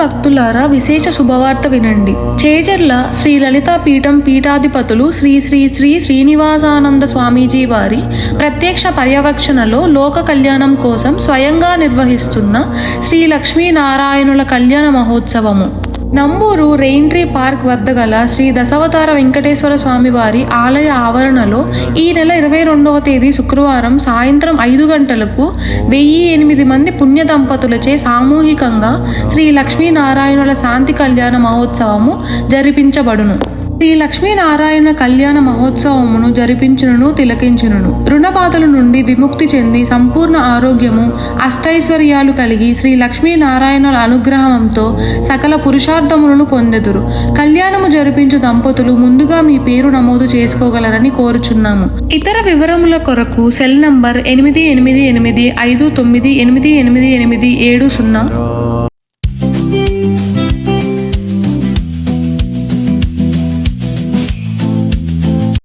భక్తులారా విశేష శుభవార్త వినండి. చేజర్ల శ్రీ లలితా పీఠం పీఠాధిపతులు శ్రీ శ్రీ శ్రీ శ్రీనివాసానంద స్వామీజీ వారి ప్రత్యక్ష పర్యవేక్షణలో లోక కళ్యాణం కోసం స్వయంగా నిర్వహిస్తున్న శ్రీ లక్ష్మీనారాయణుల కళ్యాణ మహోత్సవము. నంబూరు రెయిన్ట్రీ పార్క్ వద్ద గల శ్రీ దశావతార వెంకటేశ్వర స్వామి వారి ఆలయ ఆవరణలో ఈ నెల ఇరవై రెండవ తేదీ శుక్రవారం సాయంత్రం ఐదు గంటలకు వెయ్యి ఎనిమిది మంది పుణ్య దంపతులచే సామూహికంగా శ్రీ లక్ష్మీనారాయణుల శాంతి కళ్యాణ మహోత్సవము జరిపించబడును. శ్రీ లక్ష్మీనారాయణ కళ్యాణ మహోత్సవమును జరిపించును తిలకించును రుణబాధల నుండి విముక్తి చెంది సంపూర్ణ ఆరోగ్యము అష్టైశ్వర్యాలు కలిగి శ్రీ లక్ష్మీనారాయణుల అనుగ్రహంతో సకల పురుషార్థములను పొందెదురు. కళ్యాణము జరిపించు దంపతులు ముందుగా మీ పేరు నమోదు చేసుకోగలరని కోరుచున్నాము. ఇతర వివరముల కొరకు సెల్ నంబర్ ఎనిమిది ఎనిమిది ఎనిమిది ఐదు తొమ్మిది ఎనిమిది ఎనిమిది ఎనిమిది ఏడు సున్నా.